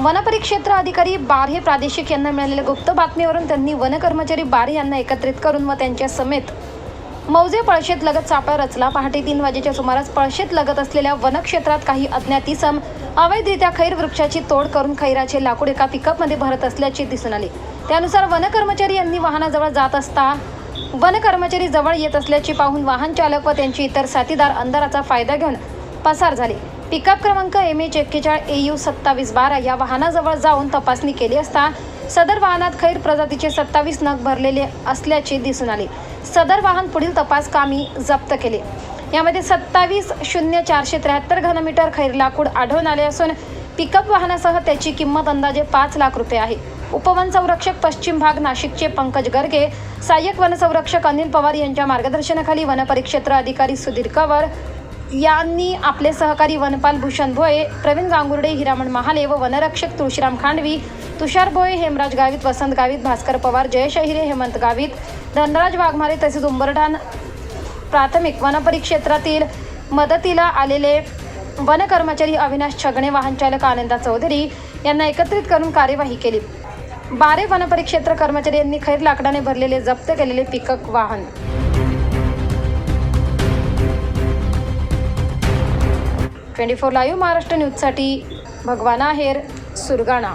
वनपरिक्षेत्र अधिकारी बारे प्रादेशिक यांना मिळालेल्या गुप्त बातमीवरून त्यांनी वनकर्मचारी बारे यांना एकत्रित करून व त्यांच्या समेत मौजे पळशेत लगत सापळा रचला. पहाटे तीन वाजेच्या सुमारास पळशेत लगत असलेल्या वनक्षेत्रात काही अज्ञात इसम अवैधरित्या खैर वृक्षाची तोड करून खैराचे लाकूड एका पिकअपमध्ये भरत असल्याचे दिसून आले. त्यानुसार वनकर्मचारी यांनी वाहनाजवळ जात असता वनकर्मचारी जवळ येत असल्याचे पाहून वाहन चालक व त्यांचे इतर साथीदार अंधाराचा फायदा घेऊन पसार झाले. पिकअप क्रमांक एम एच एक्केचाळ ए यू सत्तावीस बारा या वाहनाजवळ जाऊन तपासणी केली असता सदर वाहनात खैर प्रजातीचे सत्तावीस नग भरलेले असल्याचे दिसून आले. सदर वाहन पुढील तपास कामी जप्त केले. यामध्ये सत्तावीस शून्य चारशे त्र्याहत्तर घनमीटर खैर लाकूड आढळून आले असून पिकअप वाहनासह त्याची किंमत अंदाजे पाच लाख रुपये आहे. उपवन संरक्षक पश्चिम भाग नाशिकचे पंकज गर्गे सहाय्यक वनसंरक्षक अनिल पवार यांच्या मार्गदर्शनाखाली वनपरिक्षेत्र अधिकारी सुधीर कवर यांनी आपले सहकारी वनपाल भूषण भोये प्रवीण गांगुर्डे हिरामण महाले व वनरक्षक तुळशीराम खांडवी तुषार भोये हेमराज गावित वसंत गावित भास्कर पवार जयेश अहिरे हेमंत गावित धनराज वाघमारे तसेच उंबरठाण प्राथमिक वनपरिक्षेत्रातील मदतीला आलेले वन कर्मचारी अविनाश छगणे वाहनचालक आनंदा चौधरी यांना एकत्रित करून कार्यवाही केली. बारे वनपरिक्षेत्र कर्मचारी यांनी खैर लाकडाने भरलेले जप्त केलेले पिकअप वाहन ट्वेंटी फोर लाईव्ह महाराष्ट्र न्यूजसाठी. भगवान आहेर सुरगाणा.